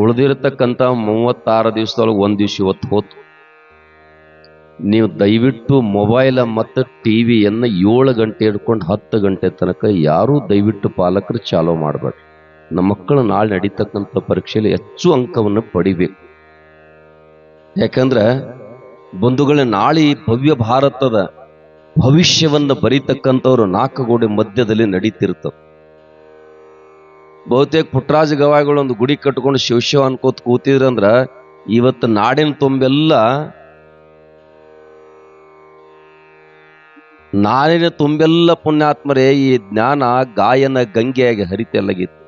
ಉಳಿದಿರತಕ್ಕಂಥ ಮೂವತ್ತಾರು ದಿವಸದೊಳಗೆ ಒಂದು ದಿವಸ ಇವತ್ತು ಹೋತು. ನೀವು ದಯವಿಟ್ಟು ಮೊಬೈಲ ಮತ್ತು ಟಿ ವಿಯನ್ನು ಏಳು ಗಂಟೆ ಹಿಡ್ಕೊಂಡು ಹತ್ತು ಗಂಟೆ ತನಕ ಯಾರೂ ದಯವಿಟ್ಟು ಪಾಲಕರು ಚಾಲೋ ಮಾಡಬೇಡ್ರಿ. ನಮ್ಮ ಮಕ್ಕಳು ನಾಳೆ ನಡೀತಕ್ಕಂಥ ಪರೀಕ್ಷೆಯಲ್ಲಿ ಹೆಚ್ಚು ಅಂಕವನ್ನು ಪಡಿಬೇಕು. ಯಾಕಂದ್ರೆ ಬಂಧುಗಳೇ, ನಾಳೆ ಭವ್ಯ ಭಾರತದ ಭವಿಷ್ಯವನ್ನು ಬರೀತಕ್ಕಂಥವ್ರು ನಾಲ್ಕು ಗೋಡೆ ಮಧ್ಯದಲ್ಲಿ ನಡೀತಿರ್ತವೆ. ಬಹುತೇಕ ಪುಟ್ಟರಾಜ ಗವಾಯಿಗಳು ಒಂದು ಗುಡಿ ಕಟ್ಕೊಂಡು ಶಿವ ಶಿವ ಅನ್ಕೋತ ಕೂತಿದ್ರಂದ್ರ ಇವತ್ತು ನಾಡಿನ ತುಂಬೆಲ್ಲ ನಾಡಿನ ತುಂಬೆಲ್ಲ ಪುಣ್ಯಾತ್ಮರೇ ಈ ಜ್ಞಾನ ಗಾಯನ ಗಂಗೆಯಾಗಿ ಹರಿತೆಲ್ಲಗಿತ್ತು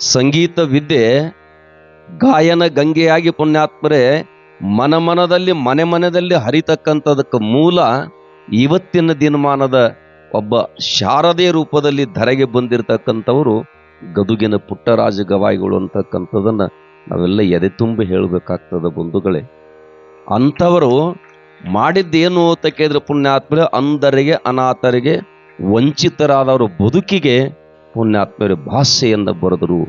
ಸಂಗೀತ ವಿದ್ಯೆ ಗಾಯನ ಗಂಗೆಯಾಗಿ ಪುಣ್ಯಾತ್ಮರೇ ಮನ ಮನದಲ್ಲಿ ಮನೆ ಮನೆಯಲ್ಲಿ ಹರಿತಕ್ಕಂಥದಕ್ಕೆ ಮೂಲ ಇವತ್ತಿನ ದಿನಮಾನದ ಒಬ್ಬ ಶಾರದೆ ರೂಪದಲ್ಲಿ ಧರೆಗೆ ಬಂದಿರತಕ್ಕಂಥವರು ಗದುಗಿನ ಪುಟ್ಟರಾಜ ಗವಾಯಿಗಳು ಅಂತಕ್ಕಂಥದನ್ನ ನಾವೆಲ್ಲ ಎದೆ ತುಂಬಿ ಹೇಳಬೇಕಾಗ್ತದ ಬಂಧುಗಳೇ. ಅಂಥವರು ಮಾಡಿದ್ದೇನು ಅಂತ ಕೇಳಿದ್ರೆ ಪುಣ್ಯಾತ್ಮರು ಅಂಧರಿಗೆ, ಅನಾಥರಿಗೆ ವಂಚಿತರಾದವರು ಬದುಕಿಗೆ ಪುಣ್ಯಾತ್ಮರು ಭಾಷೆಯಿಂದ ಬರೆದರು,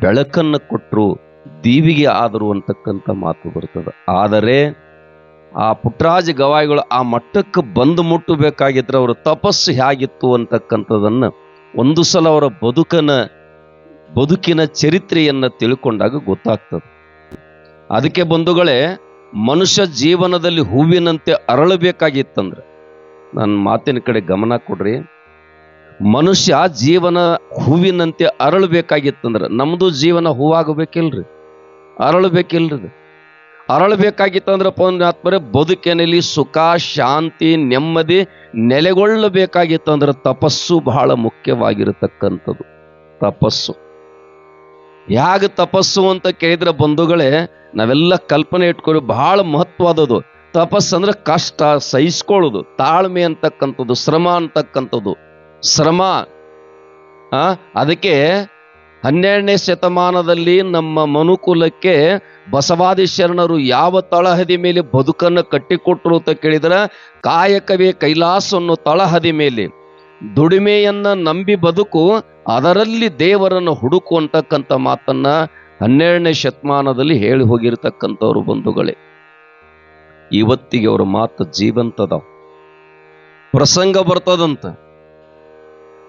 ಬೆಳಕನ್ನು ಕೊಟ್ಟರು ದೀವಿಗೆ ಆದರು ಅಂತಕ್ಕಂಥ ಮಾತು ಬರ್ತದೆ. ಆದರೆ ಆ ಪುಟ್ಟರಾಜ ಗವಾಯಿಗಳು ಆ ಮಟ್ಟಕ್ಕೆ ಬಂದು ಮುಟ್ಟಬೇಕಾಗಿದ್ರೆ ಅವರ ತಪಸ್ಸು ಹೇಗಿತ್ತು ಅಂತಕ್ಕಂಥದ್ದನ್ನು ಒಂದು ಸಲ ಅವರ ಬದುಕನ, ಬದುಕಿನ ಚರಿತ್ರೆಯನ್ನು ತಿಳ್ಕೊಂಡಾಗ ಗೊತ್ತಾಗ್ತದೆ. ಅದಕ್ಕೆ ಬಂಧುಗಳೇ, ಮನುಷ್ಯ ಜೀವನದಲ್ಲಿ ಹೂವಿನಂತೆ ಅರಳಬೇಕಾಗಿತ್ತಂದ್ರೆ ನನ್ನ ಮಾತಿನ ಕಡೆ ಗಮನ ಕೊಡ್ರಿ. ಮನುಷ್ಯ ಜೀವನ ಹೂವಿನಂತೆ ಅರಳಬೇಕಾಗಿತ್ತಂದ್ರೆ ನಮ್ಮದು ಜೀವನ ಹೂವಾಗಬೇಕಿಲ್ರಿ? ಅರಳಬೇಕಿಲ್ರಿ ಅರಳಬೇಕಾಗಿತ್ತಂದ್ರೆ ಪೌನ್ಯಾತ್ಮರೇ ಬದುಕಿನಲ್ಲಿ ಸುಖ, ಶಾಂತಿ, ನೆಮ್ಮದಿ ನೆಲೆಗೊಳ್ಳಬೇಕಾಗಿತ್ತಂದ್ರೆ ತಪಸ್ಸು ಬಹಳ ಮುಖ್ಯವಾಗಿರತಕ್ಕಂಥದ್ದು. ತಪಸ್ಸು. ಹೇಗೆ ತಪಸ್ಸು ಅಂತ ಕೇಳಿದ್ರೆ ಬಂಧುಗಳೇ, ನಾವೆಲ್ಲ ಕಲ್ಪನೆ ಇಟ್ಕೊಂಡು ಬಹಳ ಮಹತ್ವದದು ತಪಸ್ಸು ಅಂದ್ರೆ ಕಷ್ಟ, ಸಹಿಸ್ಕೊಳ್ಳೋದು, ತಾಳ್ಮೆ ಅಂತಕ್ಕಂಥದ್ದು, ಶ್ರಮ ಅಂತಕ್ಕಂಥದ್ದು. ಶ್ರಮ ಅದಕ್ಕೆ ಹನ್ನೆರಡನೇ ಶತಮಾನದಲ್ಲಿ ನಮ್ಮ ಮನುಕುಲಕ್ಕೆ ಬಸವಾದಿ ಶರಣರು ಯಾವ ತಳಹದಿ ಮೇಲೆ ಬದುಕನ್ನು ಕಟ್ಟಿಕೊಟ್ರು ಅಂತ ಕೇಳಿದ್ರೆ, ಕಾಯಕವೇ ಕೈಲಾಸ ಅನ್ನೋ ತಳಹದಿ ಮೇಲೆ. ದುಡಿಮೆಯನ್ನ ನಂಬಿ ಬದುಕು, ಅದರಲ್ಲಿ ದೇವರನ್ನು ಹುಡುಕು ಅಂತಕ್ಕಂಥ ಮಾತನ್ನ ಹನ್ನೆರಡನೇ ಶತಮಾನದಲ್ಲಿ ಹೇಳಿ ಹೋಗಿರ್ತಕ್ಕಂಥವ್ರು ಬಂಧುಗಳೇ. ಇವತ್ತಿಗೆ ಅವರ ಮಾತು ಜೀವಂತದ ಪ್ರಸಂಗ ಬರ್ತದಂತ.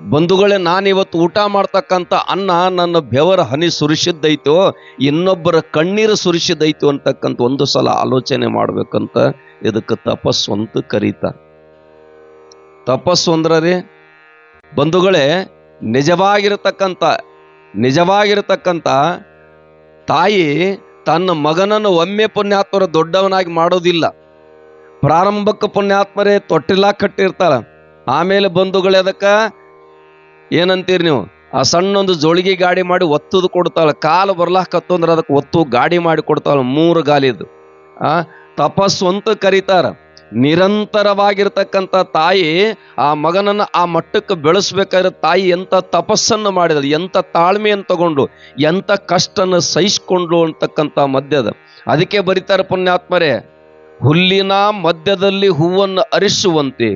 ಬಂಧುಗಳೇ, ನಾನಿವತ್ತು ಊಟ ಮಾಡ್ತಕ್ಕಂಥ ಅನ್ನ ನನ್ನ ಬೆವರ ಹನಿ ಸುರಿಸಿದ್ದೈತೋ, ಇನ್ನೊಬ್ಬರ ಕಣ್ಣೀರು ಸುರಿಸಿದ್ದೈತೋ ಅಂತಕ್ಕಂಥ ಒಂದು ಸಲ ಆಲೋಚನೆ ಮಾಡ್ಬೇಕಂತ ಇದಕ್ಕೆ ತಪಸ್ಸು ಅಂತ ಕರೀತ. ತಪಸ್ಸು ಅಂದ್ರ ರೀ ಬಂಧುಗಳೇ, ನಿಜವಾಗಿರತಕ್ಕಂಥ ನಿಜವಾಗಿರತಕ್ಕಂಥ ತಾಯಿ ತನ್ನ ಮಗನನ್ನು ಒಮ್ಮೆ ಪುಣ್ಯಾತ್ಮರ ದೊಡ್ಡವನಾಗಿ ಮಾಡೋದಿಲ್ಲ. ಪ್ರಾರಂಭಕ್ಕೆ ಪುಣ್ಯಾತ್ಮರೇ ತೊಟ್ಟಿಲ್ಲ ಕಟ್ಟಿರ್ತಾರ. ಆಮೇಲೆ ಬಂಧುಗಳೇ ಅದಕ್ಕೆ ಏನಂತೀರಿ ನೀವು? ಆ ಸಣ್ಣೊಂದು ಜೋಳಿಗೆ ಗಾಡಿ ಮಾಡಿ ಒತ್ತುದು ಕೊಡ್ತಾಳ, ಕಾಲು ಬರ್ಲಾಕತ್ತಂದ್ರೆ ಅದಕ್ಕೆ ಒತ್ತು ಗಾಡಿ ಮಾಡಿ ಕೊಡ್ತಾಳ, ಮೂರು ಗಾಲಿದು ಆ ತಪಸ್ಸು ಅಂತ ಕರೀತಾರ. ನಿರಂತರವಾಗಿರ್ತಕ್ಕಂಥ ತಾಯಿ ಆ ಮಗನನ್ನ ಆ ಮಟ್ಟಕ್ಕೆ ಬೆಳೆಸ್ಬೇಕಾದ್ರೆ ತಾಯಿ ಎಂತ ತಪಸ್ಸನ್ನು ಮಾಡಿದಳು ಎಂತ ತಾಳ್ಮೆಯನ್ನು ತಗೊಂಡು ಎಂತ ಕಷ್ಟನ ಸಹಿಸ್ಕೊಂಡು ಅಂತಕ್ಕಂಥ ಮದ್ಯದ ಅದಕ್ಕೆ ಬರೀತಾರೆ ಪುಣ್ಯಾತ್ಮರೇ, ಹುಲ್ಲಿನ ಮಧ್ಯದಲ್ಲಿ ಹೂವನ್ನು ಅರಿಸುವಂತೆ.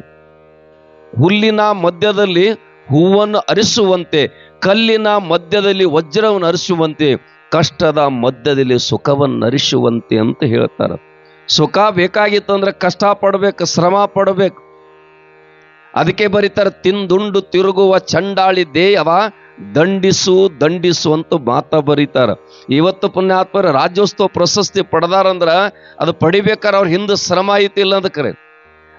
ಹುಲ್ಲಿನ ಮಧ್ಯದಲ್ಲಿ ಹೂವನ್ನು ಅರಿಸುವಂತೆ, ಕಲ್ಲಿನ ಮಧ್ಯದಲ್ಲಿ ವಜ್ರವನ್ನು ಅರಿಸುವಂತೆ, ಕಷ್ಟದ ಮಧ್ಯದಲ್ಲಿ ಸುಖವನ್ನು ಅರಿಸುವಂತೆ ಅಂತ ಹೇಳ್ತಾರೆ. ಸುಖ ಬೇಕಾಗಿತ್ತಂದ್ರೆ ಕಷ್ಟ ಪಡ್ಬೇಕು, ಶ್ರಮ ಪಡ್ಬೇಕು. ಅದಕ್ಕೆ ಬರೀತಾರೆ, ತಿಂದುಂಡು ತಿರುಗುವ ಚಂಡಾಳಿ ದೇಯವ, ದಂಡಿಸು ದಂಡಿಸು ಅಂತ ಮಾತ ಬರೀತಾರ. ಇವತ್ತು ಪುಣ್ಯಾತ್ಮರ ರಾಜ್ಯೋತ್ಸವ ಪ್ರಶಸ್ತಿ ಪಡೆದಾರಂದ್ರ ಅದು ಪಡಿಬೇಕಾದ್ರೆ ಅವ್ರ ಹಿಂದೆ ಶ್ರಮ ಐತಿಲ್ಲ ಅದಕ್ಕೆ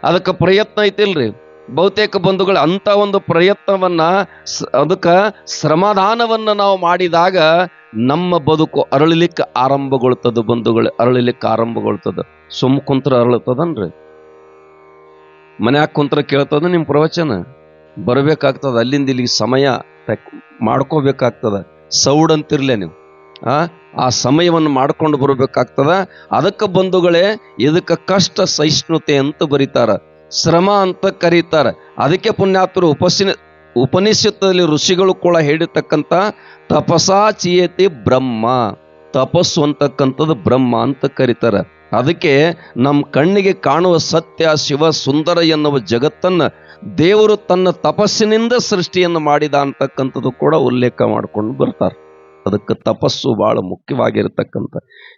ಅದಕ್ಕೆ ಪ್ರಯತ್ನ ಐತಿಲ್ರಿ ಬಹುತೇಕ ಬಂಧುಗಳು ಅಂತ ಒಂದು ಪ್ರಯತ್ನವನ್ನ ಅದಕ್ಕ ಶ್ರಮದಾನವನ್ನ ನಾವು ಮಾಡಿದಾಗ ನಮ್ಮ ಬದುಕು ಅರಳಲಿಕ್ಕೆ ಆರಂಭಗೊಳ್ತದ ಬಂಧುಗಳು, ಅರಳಲಿಕ್ಕೆ ಆರಂಭಗೊಳ್ತದ. ಸುಮ್ಮ ಕುಂತ್ರ ಅರಳತದನ್ರಿ. ಮನ್ಯಾಗ ಕುಂತ್ರ ಕೇಳ್ತದ ನಿಮ್ಮ ಪ್ರವಚನ? ಬರಬೇಕಾಗ್ತದ, ಅಲ್ಲಿಂದ ಇಲ್ಲಿಗೆ ಸಮಯ ಮಾಡ್ಕೋಬೇಕಾಗ್ತದ. ಸೌಡ್ ಅಂತಿರ್ಲೆ ನೀವು. ಆ ಆ ಸಮಯವನ್ನು ಮಾಡ್ಕೊಂಡು ಬರಬೇಕಾಗ್ತದ. ಅದಕ್ಕೆ ಬಂಧುಗಳೇ, ಇದಕ್ಕೆ ಕಷ್ಟ ಸಹಿಷ್ಣುತೆ ಅಂತ ಬರೀತಾರ. ಶ್ರಮ ಅಂತ ಕರೀತಾರೆ. ಅದಕ್ಕೆ ಪುಣ್ಯಾತ್ಮರು ಉಪಸಿನ ಉಪನಿಷತ್ತದಲ್ಲಿ ಋಷಿಗಳು ಕೂಡ ಹೇಳಿರ್ತಕ್ಕಂಥ ತಪಸಾ ಚಿಯತಿ ಬ್ರಹ್ಮ, ತಪಸ್ಸು ಅಂತಕ್ಕಂಥದ್ದು ಬ್ರಹ್ಮ ಅಂತ ಕರೀತಾರೆ. ಅದಕ್ಕೆ ನಮ್ಮ ಕಣ್ಣಿಗೆ ಕಾಣುವ ಸತ್ಯ, ಶಿವ, ಸುಂದರ ಎನ್ನುವ ಜಗತ್ತನ್ನ ದೇವರು ತನ್ನ ತಪಸ್ಸಿನಿಂದ ಸೃಷ್ಟಿಯನ್ನು ಮಾಡಿದ ಅಂತಕ್ಕಂಥದ್ದು ಕೂಡ ಉಲ್ಲೇಖ ಮಾಡ್ಕೊಂಡು ಬರ್ತಾರೆ. ಅದಕ್ಕೆ ತಪಸ್ಸು ಬಹಳ ಮುಖ್ಯವಾಗಿರ್ತಕ್ಕಂಥ.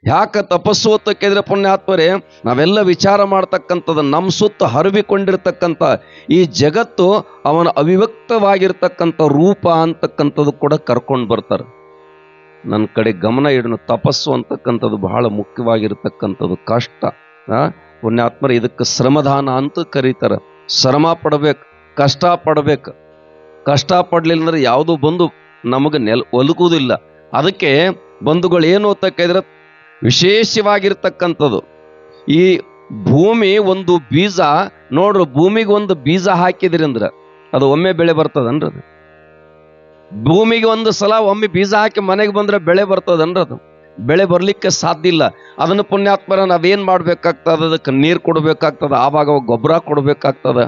ಯಾಕೆ ತಪಸ್ಸು ಅಂತ ಕೇಳಿದ್ರೆ ಪುಣ್ಯಾತ್ಮರೇ, ನಾವೆಲ್ಲ ವಿಚಾರ ಮಾಡ್ತಕ್ಕಂಥದ್ದು ನಮ್ಮ ಸುತ್ತ ಹರವಿಕೊಂಡಿರ್ತಕ್ಕಂಥ ಈ ಜಗತ್ತು ಅವನ ಅವಿವ್ಯಕ್ತವಾಗಿರ್ತಕ್ಕಂಥ ರೂಪ ಅಂತಕ್ಕಂಥದ್ದು ಕೂಡ ಕರ್ಕೊಂಡು ಬರ್ತಾರೆ. ನನ್ನ ಕಡೆ ಗಮನ ಇಡೋಣ, ತಪಸ್ಸು ಅಂತಕ್ಕಂಥದ್ದು ಬಹಳ ಮುಖ್ಯವಾಗಿರ್ತಕ್ಕಂಥದ್ದು, ಕಷ್ಟ. ಪುಣ್ಯಾತ್ಮರ, ಇದಕ್ಕೆ ಶ್ರಮದಾನ ಅಂತ ಕರೀತಾರೆ. ಶ್ರಮ ಪಡ್ಬೇಕು, ಕಷ್ಟ ಪಡ್ಬೇಕು. ಕಷ್ಟ ಪಡ್ಲಿಲ್ಲ ಅಂದ್ರೆ ಯಾವುದು ಬಂದು ನಮಗೆ ನೆಲ್ ಒಲಗುವುದಿಲ್ಲ. ಅದಕ್ಕೆ ಬಂಧುಗಳು ಏನು ಅಂತ ಕೇಳಿದ್ರೆ ವಿಶೇಷವಾಗಿರ್ತಕ್ಕಂಥದ್ದು. ಈ ಭೂಮಿ ಒಂದು ಬೀಜ, ನೋಡ್ರಿ ಭೂಮಿಗೆ ಒಂದು ಬೀಜ ಹಾಕಿದ್ರಿ ಅಂದ್ರೆ ಅದು ಒಮ್ಮೆ ಬೆಳೆ ಬರ್ತದನ್ರಿ ಅದು. ಭೂಮಿಗೆ ಒಂದು ಸಲ ಒಮ್ಮೆ ಬೀಜ ಹಾಕಿ ಮನೆಗೆ ಬಂದ್ರೆ ಬೆಳೆ ಬರ್ತದನ್ರಿ ಅದು. ಬೆಳೆ ಬರ್ಲಿಕ್ಕೆ ಸಾಧ್ಯ ಇಲ್ಲ. ಅದನ್ನು ಪುಣ್ಯಾತ್ಮರ ನಾವೇನ್ ಮಾಡ್ಬೇಕಾಗ್ತದ? ಅದಕ್ಕೆ ನೀರು ಕೊಡ್ಬೇಕಾಗ್ತದ, ಆವಾಗ ಗೊಬ್ಬರ ಕೊಡ್ಬೇಕಾಗ್ತದ.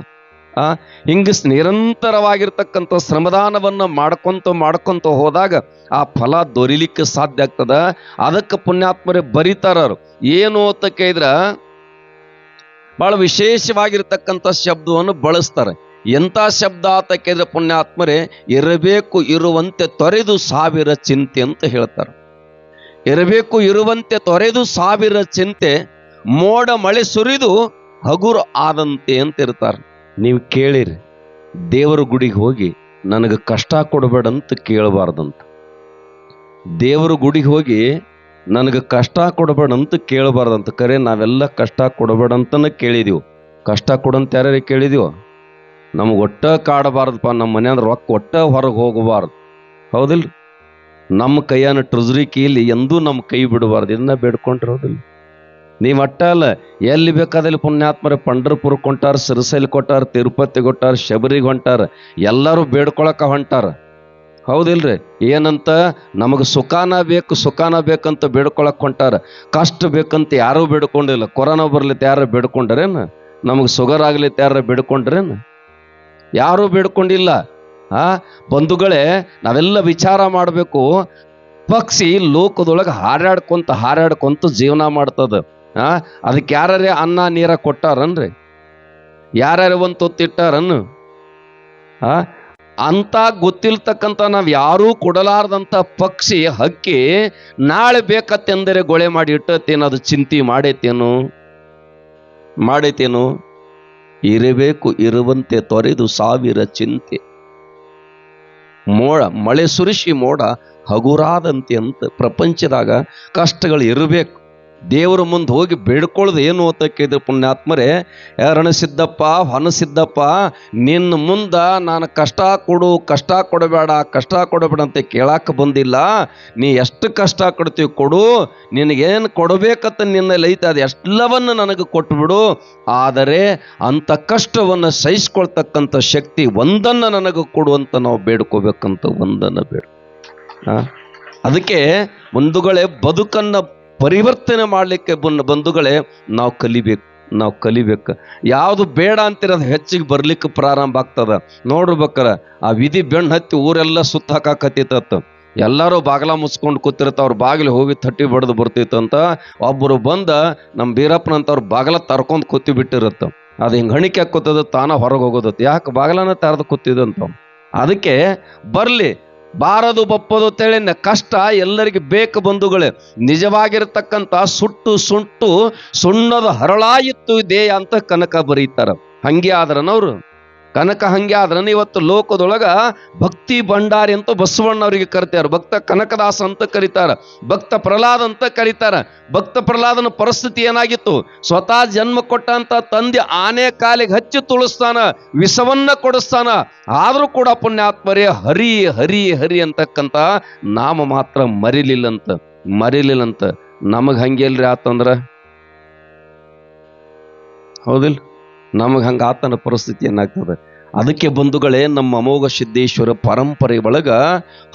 ಆ ಹಿಂಗ ನಿರಂತರವಾಗಿರ್ತಕ್ಕಂಥ ಶ್ರಮದಾನವನ್ನ ಮಾಡ್ಕೊಂತ ಮಾಡ್ಕೊಂತ ಹೋದಾಗ ಆ ಫಲ ದೊರಿಲಿಕ್ಕೆ ಸಾಧ್ಯ ಆಗ್ತದ. ಅದಕ್ಕೆ ಪುಣ್ಯಾತ್ಮರೇ ಬರೀತಾರರು. ಏನು ಅಂತ ಕೇಳಿದ್ರ ಬಹಳ ವಿಶೇಷವಾಗಿರ್ತಕ್ಕಂಥ ಶಬ್ದವನ್ನು ಬಳಸ್ತಾರೆ. ಎಂಥ ಶಬ್ದ ಅಂತ ಕೇಳಿದ್ರೆ ಪುಣ್ಯಾತ್ಮರೇ, ಇರಬೇಕು ಇರುವಂತೆ ತೊರೆದು ಸಾವಿರ ಚಿಂತೆ ಅಂತ ಹೇಳ್ತಾರೆ. ಇರಬೇಕು ಇರುವಂತೆ ತೊರೆದು ಸಾವಿರ ಚಿಂತೆ, ಮೋಡ ಮಳೆ ಸುರಿದು ಹಗುರು ಆದಂತೆ ಅಂತ ಇರ್ತಾರೆ. ನೀವು ಕೇಳಿರಿ, ದೇವರ ಗುಡಿಗೆ ಹೋಗಿ ನನಗೆ ಕಷ್ಟ ಕೊಡಬೇಡ ಅಂತ ಕೇಳಬಾರ್ದಂತ. ದೇವರ ಗುಡಿಗೆ ಹೋಗಿ ನನಗೆ ಕಷ್ಟ ಕೊಡಬೇಡ ಅಂತ ಕೇಳಬಾರ್ದಂತ. ಕರೆ, ನಾವೆಲ್ಲ ಕಷ್ಟ ಕೊಡಬೇಡ ಅಂತನ ಕೇಳಿದೀವಿ. ಕಷ್ಟ ಕೊಡಂತ ಯಾರ್ಯಾರು ಕೇಳಿದೀವೋ? ನಮ್ಗೆ ಒಟ್ಟ ಕಾಡಬಾರ್ದಪ್ಪ, ನಮ್ಮ ಮನೆಯಂದ್ರ ರೊಕ್ಕ ಒಟ್ಟ ಹೊರಗೆ ಹೋಗಬಾರ್ದು. ಹೌದಿಲ್ಲ ನಮ್ಮ ಕೈಯನ್ನು ಟ್ರೆಜರಿ ಕೀಲಿ ಎಂದೂ ನಮ್ಮ ಕೈ ಬಿಡಬಾರ್ದು, ಇದನ್ನ ಬೇಡ್ಕೊಂಡಿರೋದಿಲ್ಲ ನೀವು ಅಲ್ಲ ಎಲ್ಲಿ ಬೇಕಾದಲ್ಲಿ ಪುಣ್ಯಾತ್ಮರ ಪಂಡರ್ಪುರಕ್ಕೆ ಹೊಂಟಾರ ಸಿರಸೈಲಿ ಕೊಟ್ಟಾರ ತಿರುಪತಿ ಕೊಟ್ಟಾರ, ಶಬರಿಗೆ ಹೊಂಟಾರ, ಎಲ್ಲರೂ ಬೇಡ್ಕೊಳಕ ಹೊಂಟಾರ. ಹೌದಿಲ್ರಿ? ಏನಂತ? ನಮಗೆ ಸುಖಾನ ಬೇಕು, ಸುಖಾನ ಬೇಕಂತ ಬೇಡ್ಕೊಳಕ್ಕೆ ಹೊಂಟಾರ. ಕಷ್ಟ ಬೇಕಂತ ಯಾರೂ ಬೇಡ್ಕೊಂಡಿಲ್ಲ. ಕೊರೋನಾ ಬರ್ಲಿತ್ತು ಯಾರು ಬೇಡ್ಕೊಂಡ್ರೇನು? ನಮಗೆ ಸುಗರ್ ಆಗ್ಲಿತ್ತು ಯಾರು ಬೇಡ್ಕೊಂಡ್ರೇನು? ಯಾರೂ ಬೇಡ್ಕೊಂಡಿಲ್ಲ. ಆ, ಬಂಧುಗಳೇ, ನಾವೆಲ್ಲ ವಿಚಾರ ಮಾಡಬೇಕು. ಪಕ್ಷಿ ಲೋಕದೊಳಗೆ ಹಾರಾಡ್ಕೊಂತ ಹಾರಾಡ್ಕೊಂತ ಜೀವನ ಮಾಡ್ತದ. ಅದಕ್ಕೆ ಯಾರೇ ಅನ್ನ ನೀರ ಕೊಟ್ಟಾರನ್ರಿ? ಯಾರ್ಯಾರು ಒಂದು ತೊತ್ತಿಟ್ಟಾರನ್ನು ಆ? ಅಂತ ಗೊತ್ತಿಲ್ತಕ್ಕಂಥ ನಾವು ಯಾರೂ ಕೊಡಲಾರ್ದಂತ ಪಕ್ಷಿ ಹಕ್ಕಿ ನಾಳೆ ಬೇಕತ್ತೆಂದರೆ ಗೊಳೆ ಮಾಡಿ ಇಟ್ಟತ್ತೇನು? ಅದು ಚಿಂತೆ ಮಾಡೈತೇನು? ಮಾಡೈತೇನು? ಇರಬೇಕು, ಇರುವಂತೆ ತೊರೆದು ಸಾವಿರ ಚಿಂತೆ. ಮೋಡ, ಮಳೆ ಸುರಿಸಿ ಮೋಡ ಹಗುರಾದಂತೆ ಅಂತ ಪ್ರಪಂಚದಾಗ ಕಷ್ಟಗಳು ಇರಬೇಕು. ದೇವರ ಮುಂದೆ ಹೋಗಿ ಬೇಡ್ಕೊಳ್ಳೋದು ಏನು ಅಂತ ಕೇಳಿದ್ರು ಪುಣ್ಯಾತ್ಮರೇ ಸಿದ್ದಪ್ಪ ಹೊನಸಿದ್ದಪ್ಪ ನಿನ್ನ ಮುಂದ ನಾನು ಕಷ್ಟ ಕೊಡು, ಕಷ್ಟ ಕೊಡಬೇಡ ಕಷ್ಟ ಕೊಡಬೇಡ ಅಂತ ಕೇಳಾಕ ಬಂದಿಲ್ಲ ನೀ ಎಷ್ಟು ಕಷ್ಟ ಕೊಡ್ತೀವಿ ಕೊಡು, ನಿನಗೇನು ಕೊಡಬೇಕಂತ ನಿನ್ನಲ್ಲಿ ಐತೆ, ಅದು ಎಲ್ಲವನ್ನು ನನಗೆ ಕೊಟ್ಬಿಡು ಆದರೆ ಅಂಥ ಕಷ್ಟವನ್ನು ಸಹಿಸ್ಕೊಳ್ತಕ್ಕಂಥ ಶಕ್ತಿ ಒಂದನ್ನು ನನಗೆ ಕೊಡುವಂತ ನಾವು ಬೇಡ್ಕೋಬೇಕಂತ ಒಂದನ್ನು ಬೇಡ? ಅದಕ್ಕೆ ಮುಂದುಗಳೇ ಬದುಕನ್ನ ಪರಿವರ್ತನೆ ಮಾಡಲಿಕ್ಕೆ ಬಂದ ಬಂಧುಗಳೇ, ನಾವು ಕಲಿಬೇಕು ನಾವು ಕಲಿಬೇಕು. ಯಾವುದು ಬೇಡ ಅಂತಿರೋದು ಹೆಚ್ಚಿಗೆ ಬರ್ಲಿಕ್ಕೆ ಪ್ರಾರಂಭ ಆಗ್ತದ. ನೋಡ್ಬೇಕಾರ ಆ ವಿಧಿ ಬೆಣ್ಣ ಹತ್ತಿ ಊರೆಲ್ಲ ಸುತ್ತ ಹಾಕಾಕತ್ತಿತ್ತ ಎಲ್ಲರೂ ಬಾಗಲ ಮುಚ್ಕೊಂಡು ಕೂತಿರ್ತ ಅವ್ರ ಬಾಗಿಲು ಹೋಗಿ ತಟ್ಟಿ ಬಡ್ದು ಬರ್ತಿತ್ತಂತ. ಒಬ್ಬರು ಬಂದ ನಮ್ಮ ಬೀರಪ್ಪನಂತವ್ರು ಬಾಗಲ ತರ್ಕೊಂಡು ಕೂತಿ ಬಿಟ್ಟಿರತ್ತ ಅದು ಹಿಂಗೆ ಹಣಿಕೆ ಹಾಕೋತದ ತಾನ ಹೊರಗೆ ಹೋಗೋದತ್ತು. ಯಾಕೆ ಬಾಗಲನ ತೆರೆದು ಕೂತಿದಂತ ಅದಕ್ಕೆ ಬರ್ಲಿ ಬಾರದು ಬಪ್ಪದು ತೆಳೆನ ಕಷ್ಟ ಎಲ್ಲರಿಗೆ ಬೇಕು ಬಂಧುಗಳೇ. ನಿಜವಾಗಿರತಕ್ಕಂತ ಸುಟ್ಟು ಸುಂಟು ಸುಣ್ಣದ ಹರಳಾಯಿತ್ತು ಇದೆ ಅಂತ ಕನಕ ಬರೀತಾರ. ಹಂಗೆ ಆದ್ರನವ್ರು. ಕನಕ ಹಂಗೆ ಆದ್ರನ ಇವತ್ತು ಲೋಕದೊಳಗ ಭಕ್ತಿ ಭಂಡಾರಿ ಅಂತ ಬಸವಣ್ಣವರಿಗೆ ಕರಿತಾರ. ಭಕ್ತ ಕನಕದಾಸ ಅಂತ ಕರೀತಾರ. ಭಕ್ತ ಪ್ರಹ್ಲಾದ್ ಅಂತ ಕರೀತಾರ. ಭಕ್ತ ಪ್ರಹ್ಲಾದನ ಪರಿಸ್ಥಿತಿ ಏನಾಗಿತ್ತು? ಸ್ವತಃ ಜನ್ಮ ಕೊಟ್ಟಂತ ತಂದೆ ಆನೆ ಕಾಲಿಗೆ ಹಚ್ಚಿ ತುಳಿಸ್ತಾನ, ವಿಷವನ್ನ ಕೊಡಿಸ್ತಾನ. ಆದರೂ ಕೂಡ ಪುಣ್ಯಾತ್ಮರೇ, ಹರಿ ಹರಿ ಹರಿ ಅಂತಕ್ಕಂತ ನಾಮ ಮಾತ್ರ ಮರಿಲಿಲ್ಲಂತ ಮರಿಲಿಲ್ಲಂತ. ನಮಗೆ ಹಂಗೆ ಇಲ್ರಿ ಆತಂದ್ರ? ಹೌದಿಲ್ಲ ನಮಗ್ ಹಂಗ ಆತನ ಪರಿಸ್ಥಿತಿ ಏನಾಗ್ತದೆ? ಅದಕ್ಕೆ ಬಂಧುಗಳೇ, ನಮ್ಮ ಅಮೋಘ ಸಿದ್ದೇಶ್ವರ ಪರಂಪರೆ ಒಳಗ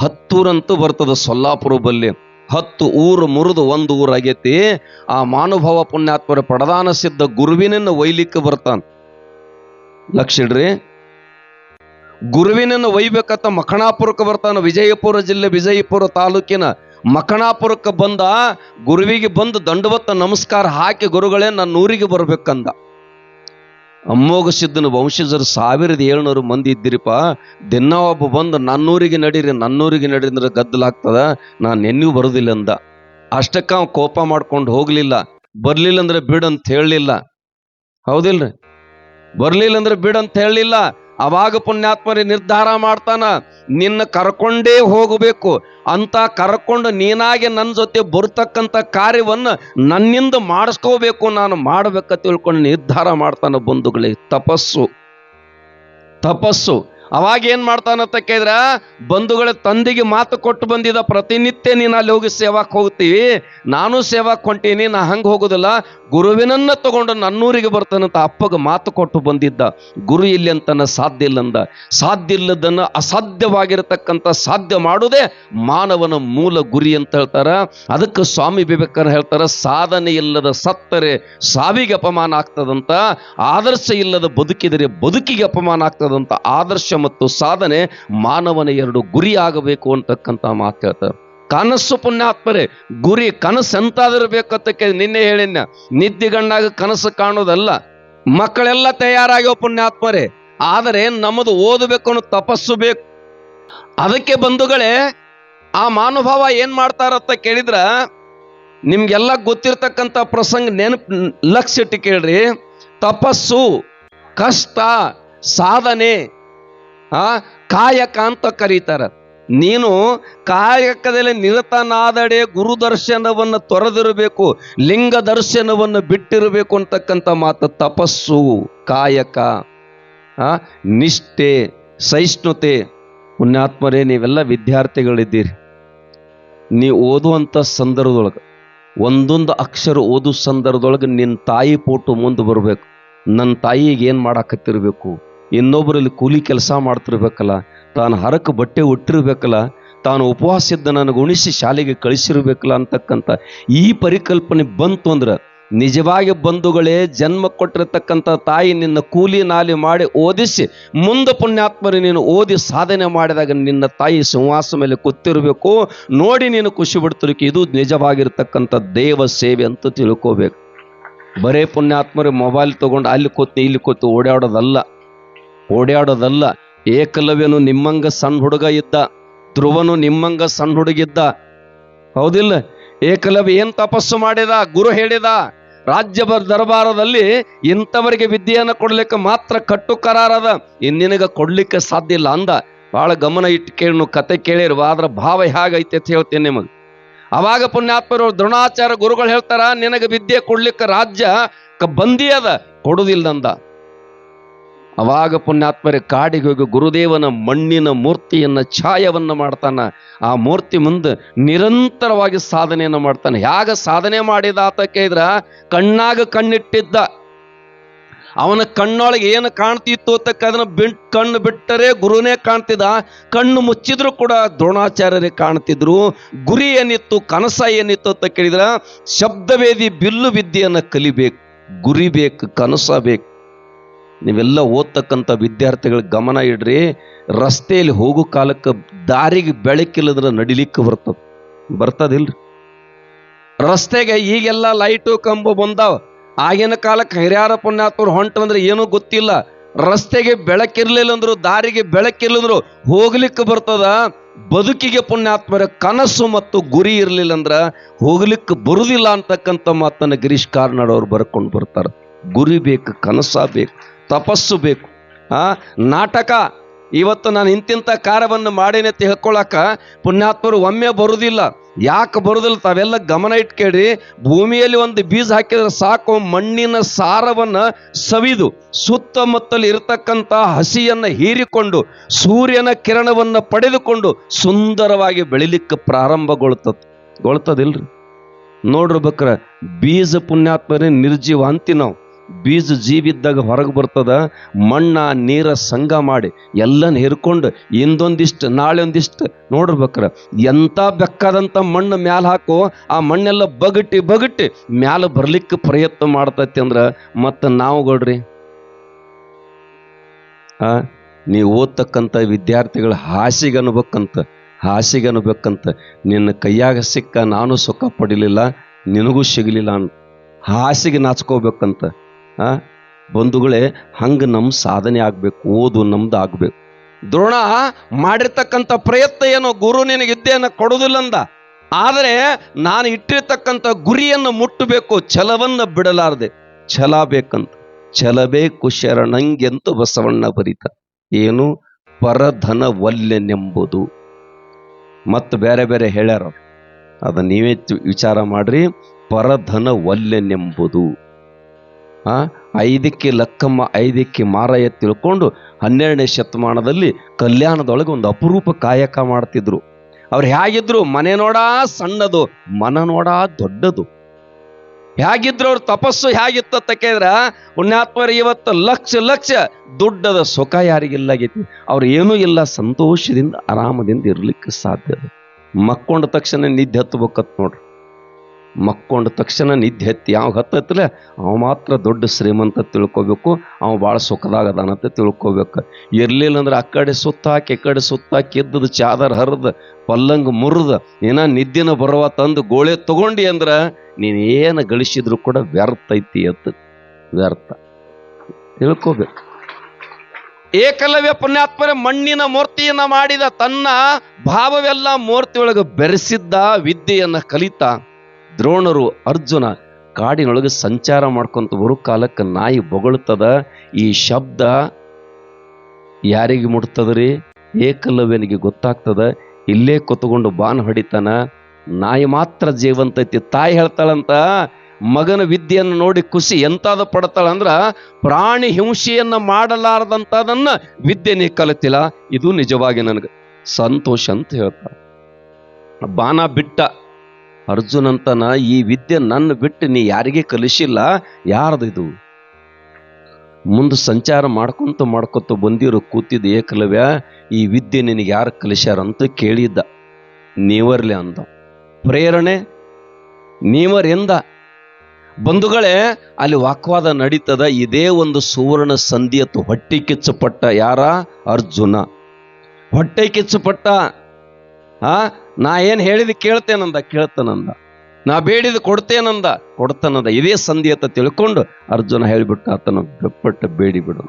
ಹತ್ತೂರಂತೂ ಬರ್ತದ ಸೊಲ್ಲಾಪುರ ಬಲ್ಲಿ. ಹತ್ತು ಊರು ಮುರಿದು ಒಂದು ಊರಾಗೈತಿ. ಆ ಮಾನುಭಾವ ಪುಣ್ಯಾತ್ಮರ ಪಡದಾನ ಸಿದ್ಧ ಗುರುವಿನನ್ನ ಒಯ್ಲಿಕ್ಕೆ ಬರ್ತಾನ. ಲಕ್ಷ ಇಡ್ರಿ. ಗುರುವಿನನ್ನ ಒಯ್ಬೇಕಂತ ಮಖಣಾಪುರಕ್ಕೆ ಬರ್ತಾನ ವಿಜಯಪುರ ಜಿಲ್ಲೆ, ವಿಜಯಪುರ ತಾಲೂಕಿನ ಮಖಣಾಪುರಕ್ಕೆ ಬಂದ ಗುರುವಿಗೆ ಬಂದು ದಂಡವತ್ತ ನಮಸ್ಕಾರ ಹಾಕಿ ಗುರುಗಳೇ ನನ್ನ ಊರಿಗೆ ಬರ್ಬೇಕಂದ. ಅಮ್ಮೋಗ ಸಿದ್ದನ ವಂಶಜರು ಸಾವಿರದ ಏಳ್ನೂರು ಮಂದಿ ಇದ್ದಿರಿಪ್ಪ. ದಿನ ಒಬ್ಬ ಬಂದು ನನ್ನೂರಿಗೆ ನಡೀರಿ ನನ್ನೂರಿಗೆ ನಡೀರಿ ಗದ್ದಲಾಗ್ತದ. ನಾನು ಎನ್ನೂ ಬರುದಿಲ್ಲ ಅಂದ. ಅಷ್ಟಕ್ಕ ಕೋಪ ಮಾಡ್ಕೊಂಡು ಹೋಗ್ಲಿಲ್ಲ. ಬರ್ಲಿಲ್ಲ ಅಂದ್ರೆ ಬಿಡಂತ ಹೇಳಲಿಲ್ಲ. ಹೌದಿಲ್ರಿ? ಬರ್ಲಿಲ್ಲ ಅಂದ್ರೆ ಬಿಡಂತ ಹೇಳಲಿಲ್ಲ. ಅವಾಗ ಪುಣ್ಯಾತ್ಮರಿ ನಿರ್ಧಾರ ಮಾಡ್ತಾನ, ನಿನ್ನ ಕರ್ಕೊಂಡೇ ಹೋಗಬೇಕು. ಅಂತ ಕರ್ಕೊಂಡು ನೀನಾಗೆ ನನ್ನ ಜೊತೆ ಬರ್ತಕ್ಕಂಥ ಕಾರ್ಯವನ್ನು ನನ್ನಿಂದ ಮಾಡಿಸ್ಕೋಬೇಕು, ನಾನು ಮಾಡ್ಬೇಕ ತಿಳ್ಕೊಂಡು ನಿರ್ಧಾರ ಮಾಡ್ತಾನೆ ಬಂಧುಗಳೇ, ತಪಸ್ಸು. ತಪಸ್ಸು. ಅವಾಗ ಏನ್ ಮಾಡ್ತಾನಂತ ಕೇಳಿದ್ರ, ಬಂಧುಗಳ ತಂದೆಗೆ ಮಾತು ಕೊಟ್ಟು ಬಂದಿದ್ದ ಪ್ರತಿನಿತ್ಯ ನೀನು ಅಲ್ಲಿ ಹೋಗಿ ಸೇವಾಕ್ ಹೋಗ್ತೀವಿ, ನಾನು ಸೇವಾಕ್ಕೆ ಹೊಂಟೀನಿ, ನಾ ಹಂಗೆ ಹೋಗೋದಿಲ್ಲ ಗುರುವಿನನ್ನ ತಗೊಂಡು ನನ್ನೂರಿಗೆ ಬರ್ತಾನಂತ ಅಪ್ಪಗೆ ಮಾತು ಕೊಟ್ಟು ಬಂದಿದ್ದ. ಗುರು ಇಲ್ಲಿ ಅಂತನ ಸಾಧ್ಯ ಇಲ್ಲಂದ. ಸಾಧ್ಯ ಇಲ್ಲದನ್ನ ಅಸಾಧ್ಯವಾಗಿರತಕ್ಕಂಥ ಸಾಧ್ಯ ಮಾಡೋದೇ ಮಾನವನ ಮೂಲ ಗುರಿ ಅಂತ ಹೇಳ್ತಾರ. ಅದಕ್ಕೆ ಸ್ವಾಮಿ ವಿವೇಕನ ಹೇಳ್ತಾರ, ಸಾಧನೆ ಇಲ್ಲದ ಸತ್ತರೆ ಸಾವಿಗೆ ಅಪಮಾನ ಆಗ್ತದಂತ, ಆದರ್ಶ ಇಲ್ಲದ ಬದುಕಿದರೆ ಬದುಕಿಗೆ ಅಪಮಾನ ಆಗ್ತದಂತ ಆದರ್ಶ ಮತ್ತು ಸಾಧನೆ ಮಾನವನ ಎರಡು ಗುರಿ ಆಗಬೇಕು ಅಂತಕ್ಕಂಥ ಮಾತು ಹೇಳ್ತಾರೆ. ಕನಸು ಪುಣ್ಯಾತ್ಮರೇ, ಗುರಿ ಕನಸು ಕೇಳಿ ನಿನ್ನೆ ಹೇಳಿನ ನಿದ್ದಿಗಣ್ಣಾಗ ಕನಸು ಕಾಣೋದಲ್ಲ ಮಕ್ಕಳೆಲ್ಲ ತಯಾರಾಗ್ಯೋ ಪುಣ್ಯಾತ್ಮರೇ. ಆದರೆ ನಮ್ಮದು ಓದಬೇಕು ಅನ್ನೋ ತಪಸ್ಸು ಬೇಕು. ಅದಕ್ಕೆ ಬಂಧುಗಳೇ, ಆ ಮಾನುಭಾವ ಏನ್ ಮಾಡ್ತಾರಂತ ಕೇಳಿದ್ರ, ನಿಮ್ಗೆಲ್ಲ ಗೊತ್ತಿರ್ತಕ್ಕಂಥ ಪ್ರಸಂಗ ನೆನಪು ಲಕ್ಷ ಇಟ್ಟು ಕೇಳ್ರಿ. ತಪಸ್ಸು, ಕಷ್ಟ, ಸಾಧನೆ ಆ, ಕಾಯಕ ಅಂತ ಕರೀತಾರ. ನೀನು ಕಾಯಕದಲ್ಲಿ ನಿರತನಾದಡೆ ಗುರು ದರ್ಶನವನ್ನು ತೊರೆದಿರಬೇಕು, ಲಿಂಗ ದರ್ಶನವನ್ನು ಬಿಟ್ಟಿರಬೇಕು ಅಂತಕ್ಕಂಥ ಮಾತು ತಪಸ್ಸು, ಕಾಯಕ. ನಿಷ್ಠೆ, ಸಹಿಷ್ಣುತೆ. ಪುಣ್ಯಾತ್ಮರೇ, ನೀವೆಲ್ಲ ವಿದ್ಯಾರ್ಥಿಗಳಿದ್ದೀರಿ. ನೀವು ಓದುವಂಥ ಸಂದರ್ಭದೊಳಗೆ, ಒಂದೊಂದು ಅಕ್ಷರ ಓದು ಸಂದರ್ಭದೊಳಗೆ ನಿನ್ನ ತಾಯಿ ಫೋಟೋ ಮುಂದೆ ಬರಬೇಕು. ನನ್ನ ತಾಯಿಗೆ ಏನು ಮಾಡಾಕತ್ತಿರ್ಬೇಕು? ಇನ್ನೊಬ್ಬರಲ್ಲಿ ಕೂಲಿ ಕೆಲಸ ಮಾಡ್ತಿರ್ಬೇಕಲ್ಲ, ತಾನು ಹರಕು ಬಟ್ಟೆ ಉಟ್ಟಿರ್ಬೇಕಲ್ಲ, ತಾನು ಉಪವಾಸ ಇದ್ದ ನನಗೆ ಉಣಿಸಿ ಶಾಲೆಗೆ ಕಳಿಸಿರ್ಬೇಕಲ್ಲ ಅಂತಕ್ಕಂಥ ಈ ಪರಿಕಲ್ಪನೆ ಬಂತು ಅಂದ್ರೆ ನಿಜವಾಗಿ ಬಂಧುಗಳೇ ಜನ್ಮ ಕೊಟ್ಟಿರತಕ್ಕಂಥ ತಾಯಿ ನಿನ್ನ ಕೂಲಿ ನಾಲಿ ಮಾಡಿ ಓದಿಸಿ ಮುಂದೆ ಪುಣ್ಯಾತ್ಮರು ನೀನು ಓದಿ ಸಾಧನೆ ಮಾಡಿದಾಗ ನಿನ್ನ ತಾಯಿ ಸಿಂಹಾಸ ಮೇಲೆ ಕೊತ್ತಿರಬೇಕು ನೋಡಿ ನೀನು ಖುಷಿ ಪಡ್ತಿರೋಕೆ ಇದು ನಿಜವಾಗಿರ್ತಕ್ಕಂಥ ದೇವ ಸೇವೆ ಅಂತ ತಿಳ್ಕೋಬೇಕು. ಬರೇ ಪುಣ್ಯಾತ್ಮರು ಮೊಬೈಲ್ ತೊಗೊಂಡು ಅಲ್ಲಿ ಕೂತು ಇಲ್ಲಿ ಕೂತು ಓಡಾಡೋದಲ್ಲ. ಓಡಾಡೋದಲ್ಲ ಏಕಲವ್ಯನು ನಿಮ್ಮಂಗ ಸಣ್ಣ ಹುಡುಗ ಇದ್ದ. ಧ್ರುವನು ನಿಮ್ಮಂಗ ಸಣ್ಣ ಹುಡುಗಿದ್ದ. ಹೌದಿಲ್ಲ? ಏಕಲವ್ಯ ಏನ್ ತಪಸ್ಸು ಮಾಡಿದ? ಗುರು ಹೇಳಿದ. ರಾಜ್ಯ ದರಬಾರದಲ್ಲಿ ಇಂಥವರಿಗೆ ವಿದ್ಯೆಯನ್ನು ಕೊಡ್ಲಿಕ್ಕೆ ಮಾತ್ರ ಕಟ್ಟು ಕರಾರದ. ಇನ್ನಿನಗ ಕೊಡ್ಲಿಕ್ಕೆ ಸಾಧ್ಯ ಇಲ್ಲ ಅಂದ. ಬಹಳ ಗಮನ ಇಟ್ಟು ಕೇಳಿ ಕತೆ ಕೇಳಿರುವ ಅದರ ಭಾವ ಹೇಗೈತೆ ಅಂತ ಹೇಳ್ತೇನೆ ನಿಮಗೆ. ಅವಾಗ ಪುಣ್ಯಾತ್ಮರು ದ್ರೋಣಾಚಾರ್ಯ ಗುರುಗಳು ಹೇಳ್ತಾರ, ನಿನಗೆ ವಿದ್ಯೆ ಕೊಡ್ಲಿಕ್ಕೆ ರಾಜ್ಯ ಬಂದಿ ಅದ. ಕೊಡುದಿಲ್ಲಂದ ಅವಾಗ ಪುಣ್ಯಾತ್ಮರ ಕಾಡಿಗೆ ಹೋಗಿ ಗುರುದೇವನ ಮಣ್ಣಿನ ಮೂರ್ತಿಯನ್ನ ಛಾಯವನ್ನ ಮಾಡ್ತಾನ. ಆ ಮೂರ್ತಿ ಮುಂದೆ ನಿರಂತರವಾಗಿ ಸಾಧನೆಯನ್ನು ಮಾಡ್ತಾನೆ. ಯಾಗ ಸಾಧನೆ ಮಾಡಿದ ಆತ ಕೇಳಿದ್ರ, ಕಣ್ಣಾಗ ಕಣ್ಣಿಟ್ಟಿದ್ದ. ಅವನ ಕಣ್ಣೊಳಗೆ ಏನು ಕಾಣ್ತಿತ್ತು ಅದನ್ನ ಬಿಟ್ ಕಣ್ಣು ಬಿಟ್ಟರೆ ಗುರುನೇ ಕಾಣ್ತಿದ್ದ. ಕಣ್ಣು ಮುಚ್ಚಿದ್ರು ಕೂಡ ದ್ರೋಣಾಚಾರ್ಯರೇ ಕಾಣ್ತಿದ್ರು. ಗುರಿ ಏನಿತ್ತು, ಕನಸ ಏನಿತ್ತು ಅಂತ ಕೇಳಿದ್ರ, ಶಬ್ದವೇದಿ ಬಿಲ್ಲು ವಿದ್ಯೆಯನ್ನ ಕಲಿಬೇಕು ಗುರಿ ಬೇಕು ಕನಸ ಬೇಕು. ನೀವೆಲ್ಲ ಓದ್ತಕ್ಕಂಥ ವಿದ್ಯಾರ್ಥಿಗಳ ಗಮನ ಇಡ್ರಿ. ರಸ್ತೆಯಲ್ಲಿ ಹೋಗೋ ಕಾಲಕ್ಕೆ ದಾರಿಗೆ ಬೆಳಕಿಲ್ಲದ್ರೆ ನಡಿಲಿಕ್ಕೆ ಬರ್ತದ. ಬರ್ತದಿಲ್ರಿ. ರಸ್ತೆಗೆ ಈಗೆಲ್ಲ ಲೈಟು ಕಂಬ ಬಂದಾವ. ಆಗಿನ ಕಾಲಕ್ಕೆ ಹಿರಿಯರ ಪುಣ್ಯಾತ್ಮರು ಹೊಂಟಂದ್ರೆ ಏನೂ ಗೊತ್ತಿಲ್ಲ. ರಸ್ತೆಗೆ ಬೆಳಕಿರ್ಲಿಲ್ಲ ಅಂದ್ರು ದಾರಿಗೆ ಬೆಳಕಿಲ್ಲಂದ್ರು ಹೋಗ್ಲಿಕ್ಕೆ ಬರ್ತದ. ಬದುಕಿಗೆ ಪುಣ್ಯಾತ್ಮರ ಕನಸು ಮತ್ತು ಗುರಿ ಇರಲಿಲ್ಲ ಅಂದ್ರೆ ಹೋಗ್ಲಿಕ್ಕೆ ಬರುದಿಲ್ಲ ಅಂತಕ್ಕಂಥ ಮಾತನ್ನ ಗಿರೀಶ್ ಕಾರ್ನಾಡ್ ಅವ್ರು ಬರ್ಕೊಂಡು ಬರ್ತಾರೆ. ಗುರಿ ಬೇಕು, ಕನಸ ಬೇಕು. ತಪಸ್ಸು ಬೇಕು. ಆ, ನಾಟಕ, ಇವತ್ತು ನಾನು ಇಂತಿಂಥ ಕಾರ್ಯವನ್ನು ಮಾಡೇನೆ ಅಂತ ಹೇಳ್ಕೊಳಕ ಪುಣ್ಯಾತ್ಮರು ಒಮ್ಮೆ ಬರುವುದಿಲ್ಲ ಯಾಕೆ ಬರುದಿಲ್ಲ? ತಾವೆಲ್ಲ ಗಮನ ಇಟ್ಕೇಳ್ರಿ, ಭೂಮಿಯಲ್ಲಿ ಒಂದು ಬೀಜ ಹಾಕಿದ್ರೆ ಸಾಕು, ಮಣ್ಣಿನ ಸಾರವನ್ನು ಸವಿದು, ಸುತ್ತಮುತ್ತಲು ಇರತಕ್ಕಂಥ ಹಸಿಯನ್ನ ಹೀರಿಕೊಂಡು, ಸೂರ್ಯನ ಕಿರಣವನ್ನ ಪಡೆದುಕೊಂಡು ಸುಂದರವಾಗಿ ಬೆಳಿಲಿಕ್ಕೆ ಪ್ರಾರಂಭಗೊಳ್ತದೆ, ಗೊಳ್ತದಿಲ್ರಿ. ನೋಡ್ರಬೇಕ್ರ ಬೀಜ ಪುಣ್ಯಾತ್ಮರೇ ನಿರ್ಜೀವ ಅಂತಿ ನಾವು. ಬೀಜ ಜೀವಿದ್ದಾಗ ಹೊರಗೆ ಬರ್ತದ, ಮಣ್ಣ, ನೀರ ಸಂಘ ಮಾಡಿ ಎಲ್ಲನ ಹಿರ್ಕೊಂಡು ಇಂದೊಂದಿಷ್ಟು ನಾಳೆ ಒಂದಿಷ್ಟು ನೋಡ್ಬೇಕ್ರ ಎಂತ ಬೆಕ್ಕಾದಂಥ ಮಣ್ಣು ಮ್ಯಾಲ ಹಾಕು, ಆ ಮಣ್ಣೆಲ್ಲ ಬಗಟ್ಟಿ ಬಗಟ್ಟಿ ಮ್ಯಾಲ ಬರ್ಲಿಕ್ಕೆ ಪ್ರಯತ್ನ ಮಾಡ್ತೈತಿ ಅಂದ್ರ ಮತ್ತೆ ನಾವು ಗೌಡ್ರಿ. ಆ ನೀವು ಓದ್ತಕ್ಕಂಥ ವಿದ್ಯಾರ್ಥಿಗಳ ಹಾಸಿಗೆ ಅನ್ಬೇಕಂತ ಹಾಸಿಗೆ ಅನ್ಬೇಕಂತ ನಿನ್ನ ಕೈಯಾಗ ಸಿಕ್ಕ ನಾನು ಸುಖ ಪಡಿಲಿಲ್ಲ, ನಿನಗೂ ಸಿಗಲಿಲ್ಲ ಅಂತ ಹಾಸಿಗೆ ನಾಚ್ಕೋಬೇಕಂತ. ಬಂಧುಗಳೇ, ಹಂಗೆ ನಮ್ಮ ಸಾಧನೆ ಆಗಬೇಕು, ಓದು ನಮ್ದು ಆಗಬೇಕು. ದ್ರೋಣ, ಮಾಡಿರ್ತಕ್ಕಂಥ ಪ್ರಯತ್ನ ಏನೋ ಗುರು ನಿನಗೆ ವಿದ್ಯೆಯನ್ನು ಕೊಡೋದಿಲ್ಲ ಅಂದ ಆದರೆ ನಾನು ಇಟ್ಟಿರ್ತಕ್ಕಂಥ ಗುರಿಯನ್ನು ಮುಟ್ಟಬೇಕು, ಛಲವನ್ನು ಬಿಡಲಾರದೆ. ಛಲ ಬೇಕಂತ. ಛಲಬೇಕು ಶರಣಂಗೆಂತು ಬಸವಣ್ಣ ಬರೀತ. ಏನು? ಪರಧನ ವಲ್ಯನೆಂಬುದು ಮತ್ತು ಬೇರೆ ಬೇರೆ ಹೇಳ್ಯಾರ ಅದ ನೀವೇ ವಿಚಾರ ಮಾಡ್ರಿ. ಪರಧನ ವಲ್ಯನೆಂಬುದು ಆ ಐದಕ್ಕೆ ಲಕ್ಕಮ್ಮ, ಐದಕ್ಕೆ ಮಾರಯ್ಯ ತಿಳ್ಕೊಂಡು ಹನ್ನೆರಡನೇ ಶತಮಾನದಲ್ಲಿ ಕಲ್ಯಾಣದೊಳಗೆ ಒಂದು ಅಪರೂಪ ಕಾಯಕ ಮಾಡ್ತಿದ್ರು. ಅವ್ರು ಹೇಗಿದ್ರು? ಮನೆ ನೋಡ ಸಣ್ಣದು, ಮನ ನೋಡ ದೊಡ್ಡದು. ಹೇಗಿದ್ರು ಅವ್ರ ತಪಸ್ಸು ಹೇಗಿತ್ತು ಅಂತ ಕೇಳಿದ್ರ ಇವತ್ತು ಲಕ್ಷ ಲಕ್ಷ ದುಡ್ಡದ ಸುಖ ಯಾರಿಗಿಲ್ಲಾಗೈತಿ ಅವ್ರು ಏನೂ ಇಲ್ಲ, ಸಂತೋಷದಿಂದ ಆರಾಮದಿಂದ ಇರ್ಲಿಕ್ಕೆ ಸಾಧ್ಯ ಮಕ್ಕೊಂಡ ತಕ್ಷಣ ನಿದ್ದೆ ಹತ್ತಬೇಕತ್ ನೋಡ್ರಿ. ಮಕ್ಕೊಂಡ ತಕ್ಷಣ ನಿದ್ದೆ ಹತ್ತಿ ಯಾವ ಹತ್ತತ್ತಲೇ ಅವ ಮಾತ್ರ ದೊಡ್ಡ ಶ್ರೀಮಂತ ತಿಳ್ಕೊಬೇಕು, ಅವ ಭಾಳ ಸುಖದಾಗ ತಿಳ್ಕೋಬೇಕು. ಇರ್ಲಿಲ್ಲ ಅಂದ್ರೆ ಆ ಕಡೆ ಸುತ್ತ ಹಾಕಿ, ಈ ಕಡೆ ಸುತ್ತ ಹಾಕಿ ಎದ್ದದ ಚಾದರ್ ಹರಿದ, ಪಲ್ಲಂಗ ಮುರಿದ, ಏನ ನಿದ್ದಿನ ಬರುವ ತಂದು ಗೋಳೆ ತಗೊಂಡಿ ಅಂದ್ರ ನೀನ್ ಏನು ಗಳಿಸಿದ್ರು ಕೂಡ ವ್ಯರ್ಥ ಐತಿ ಅಂತ ವ್ಯರ್ಥ. ತಿಳ್ಕೋಬೇಕು. ಏಕಲವ್ಯ ಪುಣ್ಯಾತ್ಮರ, ಮಣ್ಣಿನ ಮೂರ್ತಿಯನ್ನ ಮಾಡಿದ ತನ್ನ ಭಾವವೆಲ್ಲ ಮೂರ್ತಿಯೊಳಗೆ ಬೆರೆಸಿದ್ದ ವಿದ್ಯೆಯನ್ನ ಕಲಿತ ದ್ರೋಣರು ಅರ್ಜುನ ಕಾಡಿನೊಳಗೆ ಸಂಚಾರ ಮಾಡ್ಕೊಂತ ಬರೋ ಕಾಲಕ್ಕೆ ನಾಯಿ ಬೊಗಳ್ತದ. ಈ ಶಬ್ದ ಯಾರಿಗೆ ಮುಟ್ತದ್ರಿ ಏಕಲವ್ಯನಿಗೆ ಗೊತ್ತಾಗ್ತದ. ಇಲ್ಲೇ ಕೂತ್ಕೊಂಡು ಬಾನ್ ಹೊಡಿತಾನ. ನಾಯಿ ಮಾತ್ರ ಜೀವಂತ ಐತಿ. ತಾಯಿ ಹೇಳ್ತಾಳಂತ, ಮಗನ ವಿದ್ಯೆಯನ್ನು ನೋಡಿ ಖುಷಿ ಎಂತಾದ ಪಡ್ತಾಳ ಅಂದ್ರ, ಪ್ರಾಣಿ ಹಿಂಸೆಯನ್ನ ಮಾಡಲಾರದಂತದನ್ನ ವಿದ್ಯೆ ನೀ ಕಲಿತಿಲ್ಲ. ಇದು ನಿಜವಾಗಿ ನನಗೆ ಸಂತೋಷ ಅಂತ ಹೇಳ್ತಾಳ. ಬಾನ ಬಿಟ್ಟ ಅರ್ಜುನಂತನ ಈ ವಿದ್ಯೆ ನನ್ನ ಬಿಟ್ಟು ನೀ ಯಾರಿಗೆ ಕಲಿಸಿಲ್ಲ? ಯಾರದು ಇದು ಮುಂದೆ ಸಂಚಾರ ಮಾಡ್ಕೊಂತ ಮಾಡ್ಕೊತ ಬಂದಿರೋ ಕೂತಿದ್ದ ಏಕಲವ್ಯ, ಈ ವಿದ್ಯೆ ನಿನಗೆ ಯಾರು ಕಲಿಸ್ಯಾರ ಅಂತ ಕೇಳಿದ್ದ. ನೀವರ್ಲೆ ಅಂದ. ಪ್ರೇರಣೆ ನೀವರಿಂದ. ಬಂಧುಗಳೇ, ಅಲ್ಲಿ ವಾಕ್ವಾದ ನಡೀತದ, ಇದೇ ಒಂದು ಸುವರ್ಣ ಸಂಧಿಯತ್ತು. ಹೊಟ್ಟೆ ಕಿಚ್ಚಪಟ್ಟ ಯಾರ? ಅರ್ಜುನ. ಹೊಟ್ಟೆ ಕಿಚ್ಚಪಟ್ಟ, ಆ? ನಾ ಏನು ಹೇಳಿದ ಕೇಳ್ತೇನಂದ, ಕೇಳ್ತಾನಂದ. ನಾ ಬೇಡಿದ ಕೊಡ್ತೇನಂದ, ಕೊಡ್ತಾನಂದ. ಇದೇ ಸಂಧಿ ಅಂತ ತಿಳ್ಕೊಂಡು ಅರ್ಜುನ ಹೇಳಿಬಿಟ್ಟ ಆತನ ಬೆಪ್ಪಟ್ಟ ಬೇಡಿ ಬಿಡು.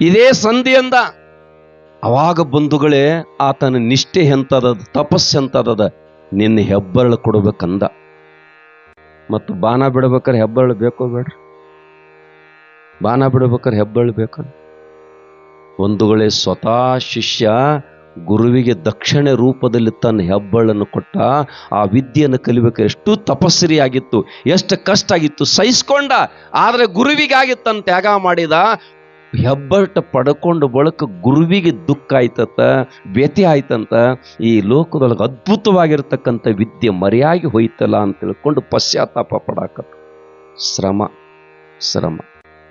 ಇದೇ ಸಂಧಿ ಅಂದ, ಅವಾಗ ಬಂಧುಗಳೇ, ಆತನ ನಿಷ್ಠೆ ಎಂತದ ತಪಸ್ಸು ಎಂತದದ, ನಿನ್ನ ಹೆಬ್ಬರಳು ಕೊಡ್ಬೇಕಂದ. ಮತ್ತು ಬಾಣ ಬಿಡ್ಬೇಕಾರೆ ಹೆಬ್ಬರಳು ಬೇಕೋ ಬೇಡ್ರಿ? ಬಾಣ ಬಿಡ್ಬೇಕಾರೆ ಹೆಬ್ಬರಳು ಬೇಕು ಬಂಧುಗಳೇ, ಸ್ವತಃ ಶಿಷ್ಯ ಗುರುವಿಗೆ ದಕ್ಷಿಣ ರೂಪದಲ್ಲಿ ತನ್ನ ಹೆಬ್ಬಳನ್ನು ಕೊಟ್ಟ ಆ ವಿದ್ಯೆಯನ್ನು ಕಲಿಬೇಕಾದ್ರೆ ಎಷ್ಟು ತಪಸ್ಸರಿ ಎಷ್ಟು ಕಷ್ಟ ಆಗಿತ್ತು ಸಹಿಸ್ಕೊಂಡ, ಆದರೆ ಗುರುವಿಗಾಗಿ ತನ್ನ ತ್ಯಾಗ ಮಾಡಿದ. ಹೆಬ್ಬಟ್ಟ ಪಡ್ಕೊಂಡು ಬಳಕ ಗುರುವಿಗೆ ದುಃಖ ಆಯ್ತಂತ ವ್ಯತಿ ಆಯ್ತಂತ, ಈ ಲೋಕದೊಳಗೆ ಅದ್ಭುತವಾಗಿರ್ತಕ್ಕಂಥ ವಿದ್ಯೆ ಮರೆಯಾಗಿ ಹೋಯ್ತಲ್ಲ ಅಂತ ತಿಳ್ಕೊಂಡು ಪಶ್ಚಾತ್ತಾಪ ಪಡಾಕತ್ತ. ಶ್ರಮ ಶ್ರಮ.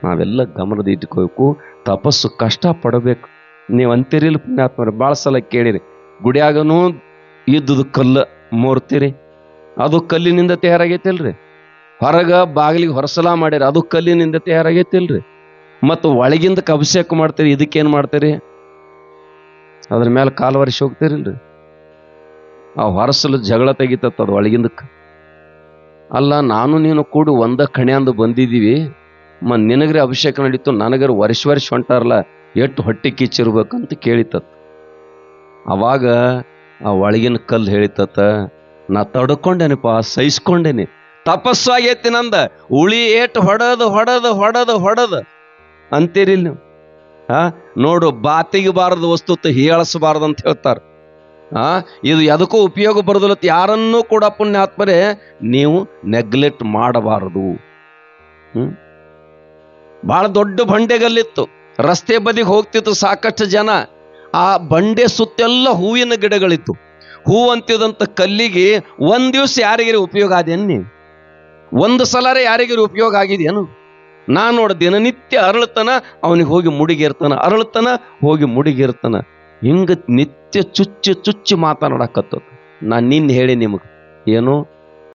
ನಾವೆಲ್ಲ ಗಮನದ ಇಟ್ಕೋಬೇಕು ತಪಸ್ಸು ಕಷ್ಟ ಪಡಬೇಕು ನೀವು ಅಂತೀರಿಲ್ಲ ಪುಣ್ಯಾತ್ಮರು ಭಾಳ ಸಲ ಕೇಳಿರಿ. ಗುಡಿಯಾಗನೂ ಇದ್ದುದು ಕಲ್ಲು ಮೂರ್ತಿರಿ. ಅದು ಕಲ್ಲಿನಿಂದ ತಯಾರಾಗೈತಿಲ್ರಿ. ಹೊರಗ ಬಾಗಿಲಿಗೆ ಹೊರಸಲ ಮಾಡಿರಿ, ಅದು ಕಲ್ಲಿನಿಂದ ತಯಾರಾಗೈತಿಲ್ರಿ. ಮತ್ತು ಒಳಗಿಂದ ಅಭಿಷೇಕ ಮಾಡ್ತೀರಿ, ಇದಕ್ಕೇನು ಮಾಡ್ತೀರಿ? ಅದ್ರ ಮೇಲೆ ಕಾಲು ವರ್ಷ ಹೋಗ್ತೀರಿಲ್ರಿ. ಆ ಹೊರಸಲು ಜಗಳ ತೆಗಿತತ್ತ ಅದು ಒಳಗಿಂದಕ್ಕೆ ಅಲ್ಲ, ನಾನು ನೀನು ಕೂಡಿ ಒಂದ ಕಣ್ಯಾಂದು ಬಂದಿದ್ದೀವಿ. ಮ ನಿನಗ್ರೆ ಅಭಿಷೇಕ ನಡೀತು, ನನಗರ ವರ್ಷ ವರ್ಷ ಹೊಂಟಾರಲ್ಲ. ಎಷ್ಟು ಹೊಟ್ಟೆ ಕಿಚ್ಚಿರ್ಬೇಕಂತ ಕೇಳಿತತ್. ಅವಾಗ ಆ ಒಳಗಿನ ಕಲ್ಲು ಹೇಳಿತತ್ತ ನಾ ತಡ್ಕೊಂಡೇನಪ್ಪ, ಸಹಿಸ್ಕೊಂಡೇನಿ. ತಪಸ್ಸು ಆಗೈತಿ ನಂದ. ಉಳಿ ಏಟ್ ಹೊಡದು ಹೊಡದು ಹೊಡದು ಹೊಡದು. ಅಂತೀರಿ ನೀವು. ಆ, ನೋಡು, ಬಾತಿಗೆ ಬಾರದ ವಸ್ತು ಹೀಯಾಳಿಸಬಾರದು ಅಂತ ಹೇಳ್ತಾರೆ. ಆ, ಇದು ಎದಕ್ಕೂ ಉಪಯೋಗ ಬರೋದಿಲ್ಲ ಯಾರನ್ನೂ ಕೂಡ ಪುಣ್ಯಾತ್ಮರೇ ನೀವು ನೆಗ್ಲೆಕ್ಟ್ ಮಾಡಬಾರದು. ಹ್ಮ್? ಬಹಳ ದೊಡ್ಡ ಬಂಡೆಗಲ್ಲಿತ್ತು. ರಸ್ತೆ ಬದಿಗೆ ಹೋಗ್ತಿತ್ತು ಸಾಕಷ್ಟು ಜನ. ಆ ಬಂಡೆ ಸುತ್ತೆಲ್ಲ ಹೂವಿನ ಗಿಡಗಳಿತ್ತು. ಹೂ ಅಂತಿದ್ದಂಥ ಕಲ್ಲಿಗೆ ಒಂದು ದಿವ್ಸ ಯಾರಿಗಾರ ಉಪಯೋಗ ಆದೇನು ಒಂದು ಸಲರೆ ಯಾರಿಗಾರ ಉಪಯೋಗ ಆಗಿದೆಯೇನು ನಾ ನೋಡ ದಿನನಿತ್ಯ ಅರಳತನ, ಅವನಿಗೆ ಹೋಗಿ ಮುಡಿಗಿರ್ತಾನ, ಅರಳತನ, ಹೋಗಿ ಮುಡಿಗಿರ್ತಾನ. ಹಿಂಗ ನಿತ್ಯ ಚುಚ್ಚಿ ಚುಚ್ಚಿ ಮಾತನಾಡಕತ್ತದ. ನಾನು ನಿನ್ನ ಹೇಳಿ ನಿಮಗೆ, ಏನು?